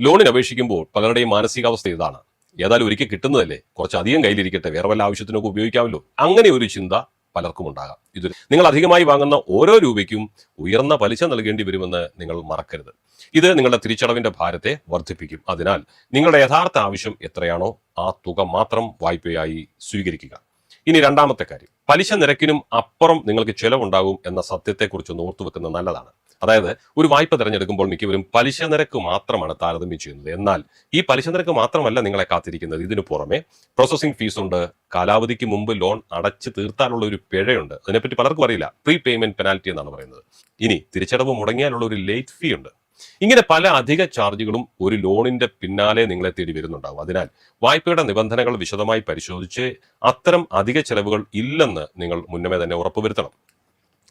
ലോണിന് അപേക്ഷിക്കുമ്പോൾ പലരുടെയും മാനസികാവസ്ഥ ഇതാണ്. ഏതായാലും ഒരിക്കൽ കിട്ടുന്നതല്ലേ? കുറച്ച് അധികം കയ്യിലിരിക്കട്ടെ. വേറെ വല്ല ആവശ്യത്തിനൊക്കെ ഉപയോഗിക്കാമല്ലോ. അങ്ങനെ ഒരു ചിന്ത പലർക്കും ഉണ്ടാകാം. ഇത് നിങ്ങൾ അധികമായി വാങ്ങുന്ന ഓരോ രൂപയ്ക്കും ഉയർന്ന പലിശ നൽകേണ്ടി വരുമെന്ന് നിങ്ങൾ മറക്കരുത്. ഇത് നിങ്ങളുടെ തിരിച്ചടവിന്റെ ഭാരത്തെ വർദ്ധിപ്പിക്കും. അതിനാൽ നിങ്ങളുടെ യഥാർത്ഥ ആവശ്യം എത്രയാണോ ആ തുക മാത്രം വായ്പയായി സ്വീകരിക്കുക. ഇനി രണ്ടാമത്തെ കാര്യം. പലിശ നിരക്കിനും അപ്പുറം നിങ്ങൾക്ക് ചെലവുണ്ടാകും എന്ന സത്യത്തെക്കുറിച്ച് ഓർത്തു വെക്കുന്നത് നല്ലതാണ്. അതായത് ഒരു വായ്പ തിരഞ്ഞെടുക്കുമ്പോൾ മിക്കവരും പലിശ നിരക്ക് മാത്രമാണ് താരതമ്യം ചെയ്യുന്നത്. എന്നാൽ ഈ പലിശ നിരക്ക് മാത്രമല്ല നിങ്ങളെ കാത്തിരിക്കുന്നത്. ഇതിനു പുറമെ പ്രോസസ്സിംഗ് ഫീസ് ഉണ്ട്. കാലാവധിക്ക് മുമ്പ് ലോൺ അടച്ച് തീർത്താനുള്ള ഒരു പിഴയുണ്ട്. അതിനെപ്പറ്റി പലർക്കും അറിയില്ല. പ്രീ പേയ്മെന്റ് പെനാൽറ്റി എന്നാണ് പറയുന്നത്. ഇനി തിരിച്ചടവ് മുടങ്ങിയാലുള്ള ഒരു ലേറ്റ് ഫീ ഉണ്ട്. ഇങ്ങനെ പല അധിക ചാർജുകളും ഒരു ലോണിന്റെ പിന്നാലെ നിങ്ങളെ തേടി വരുന്നുണ്ടാവും. അതിനാൽ വായ്പയുടെ നിബന്ധനകൾ വിശദമായി പരിശോധിച്ച് അത്തരം അധിക ചെലവുകൾ ഇല്ലെന്ന് നിങ്ങൾ മുന്നമേ തന്നെ ഉറപ്പുവരുത്തണം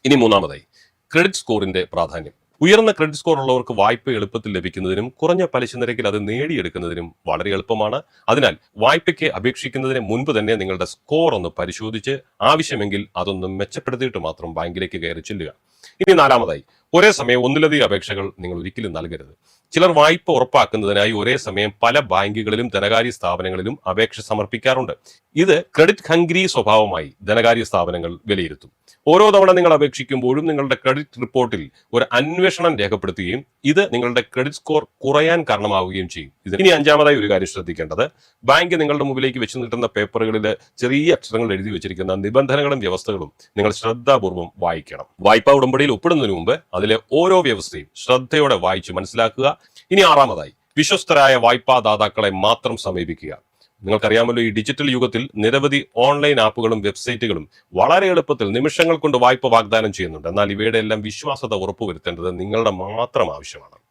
ഇനി മൂന്നാമതായി ക്രെഡിറ്റ് സ്കോറിന്റെ പ്രാധാന്യം. ഉയർന്ന ക്രെഡിറ്റ് സ്കോർ ഉള്ളവർക്ക് വായ്പ എളുപ്പത്തിൽ ലഭിക്കുന്നതിനും കുറഞ്ഞ പലിശ നിരക്കിൽ അത് നേടിയെടുക്കുന്നതിനും വളരെ എളുപ്പമാണ്. അതിനാൽ വായ്പയ്ക്ക് അപേക്ഷിക്കുന്നതിന് മുൻപ് തന്നെ നിങ്ങളുടെ സ്കോർ ഒന്ന് പരിശോധിച്ച് ആവശ്യമെങ്കിൽ അതൊന്ന് മെച്ചപ്പെടുത്തിയിട്ട് മാത്രം ബാങ്കിലേക്ക് കയറി ചെല്ലുക. ഇനി നാലാമതായി ഒരേ സമയം ഒന്നിലധികം അപേക്ഷകൾ നിങ്ങൾ ഒരിക്കലും നൽകരുത്. ചിലർ വായ്പ ഉറപ്പാക്കുന്നതിനായി ഒരേ സമയം പല ബാങ്കുകളിലും ധനകാര്യ സ്ഥാപനങ്ങളിലും അപേക്ഷ സമർപ്പിക്കാറുണ്ട്. ഇത് ക്രെഡിറ്റ് ഹംഗ്രി സ്വഭാവമായി ധനകാര്യ സ്ഥാപനങ്ങൾ വിലയിരുത്തും. ഓരോ തവണ നിങ്ങൾ അപേക്ഷിക്കുമ്പോഴും നിങ്ങളുടെ ക്രെഡിറ്റ് റിപ്പോർട്ടിൽ ഒരു അന്വേഷണം രേഖപ്പെടുത്തുകയും ഇത് നിങ്ങളുടെ ക്രെഡിറ്റ് സ്കോർ കുറയാൻ കാരണമാവുകയും ചെയ്യും. ഇനി അഞ്ചാമതായി ഒരു കാര്യം ശ്രദ്ധിക്കേണ്ടത്. ബാങ്ക് നിങ്ങളുടെ മുമ്പിലേക്ക് വെച്ച് നീട്ടുന്ന പേപ്പറുകളിൽ ചെറിയ അക്ഷരങ്ങൾ എഴുതി വെച്ചിരിക്കുന്ന നിബന്ധനകളും വ്യവസ്ഥകളും നിങ്ങൾ ശ്രദ്ധാപൂർവം വായിക്കണം. വായ്പാ ഉടമ്പടിയിൽ ഒപ്പിടുന്നതിന് മുമ്പ് അതിലെ ഓരോ വ്യവസ്ഥയും ശ്രദ്ധയോടെ വായിച്ചു മനസ്സിലാക്കുക. ഇനി ആറാമതായി വിശ്വസ്തരായ വായ്പാദാതാക്കളെ മാത്രം സമീപിക്കുക. നിങ്ങൾക്കറിയാമല്ലോ ഈ ഡിജിറ്റൽ യുഗത്തിൽ നിരവധി ഓൺലൈൻ ആപ്പുകളും വെബ്സൈറ്റുകളും വളരെ എളുപ്പത്തിൽ നിമിഷങ്ങൾ കൊണ്ട് വായ്പ വാഗ്ദാനം ചെയ്യുന്നുണ്ട്. എന്നാൽ ഇവയുടെ എല്ലാം വിശ്വാസത ഉറപ്പുവരുത്തേണ്ടത് നിങ്ങളുടെ മാത്രം ആവശ്യമാണ്.